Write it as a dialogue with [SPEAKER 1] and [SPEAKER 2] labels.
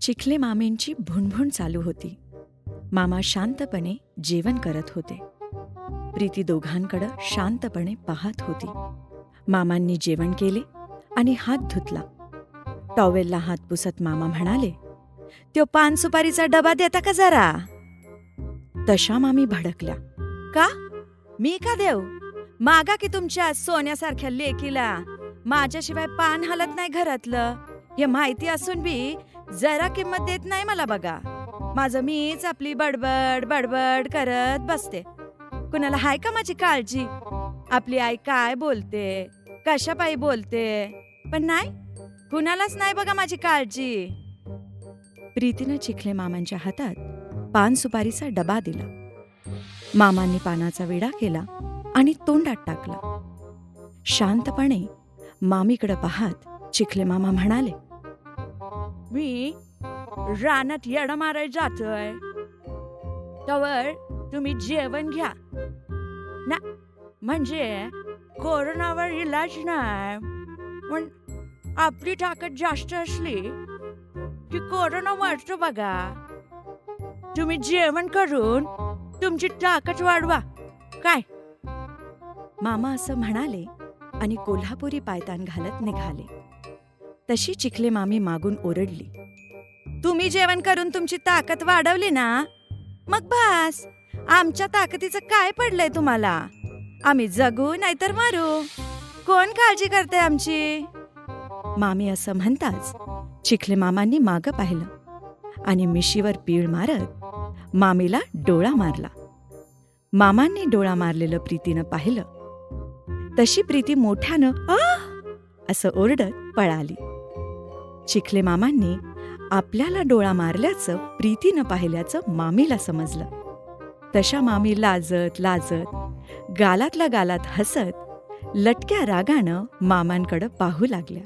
[SPEAKER 1] चिखले मामींची भुणभुण चालू होती. मामा शांतपणे जेवण करत होते. प्रीती दोघांकडं शांतपणे पाहत होती. मामांनी जेवण केले आणि हात धुतला. टॉवेलला हात पुसत मामा म्हणाले त्यो पान सुपारीचा डबा देता का जरा? तशा मामी भडकल्या. का? मी का देऊ? मागा की तुमच्या सोन्यासारख्या लेकीला. माझ्याशिवाय पान हलत नाही घरातलं. हे माहिती असून बी जरा किंमत देत नाही मला बघा. माझं मीच आपली बडबड बडबड करत बसते. कुणाला हाय का माझी काळजी? आपली आई काय बोलते? कशापायी बोलते? पण नाही कुणालाच नाही बघा माझी काळजी. प्रीतीनं चिखले मामांच्या हातात पान सुपारीचा डबा दिला. मामांनी पानाचा विडा केला आणि तोंडात टाकला. शांतपणे मामीकडे पाहत चिखले मामा म्हणाले मी रानात येडा माराय जातोय. तवर तुम्ही जेवण घ्या. ना म्हणजे कोरोनावर इलाज नाही. पण आपली ताकद जास्त असली की कोरोना वाढतो बघा. तुम्ही जेवण करून तुमची ताकद वाढवा. काय? मामा असं म्हणाले आणि कोल्हापुरी पायतान घालत निघाले. तशी चिखले मामी मागून ओरडली. तुम्ही जेवण करून तुमची ताकद वाढवली ना? मग भास आमच्या ताकदीचं काय पडलंय तुम्हाला? आम्ही जगू नाहीतर मारू. कोण काळजी करते आमची? मामी असं म्हणताच चिखले मामांनी माग पाहिलं आणि मिशीवर पीळ मारत मामीला डोळा मारला. मामांनी डोळा मारलेलं प्रीतीनं पाहिलं. तशी प्रीती मोठ्यानं असं ओरडत पळाली. चिखले मामांनी आपल्याला डोळा मारल्याचं प्रीतीनं पाहिल्याचं मामीला समजलं. तशा मामी लाजत लाजत गालातल्या गालात हसत लटक्या रागानं मामांकडं पाहू लागल्या.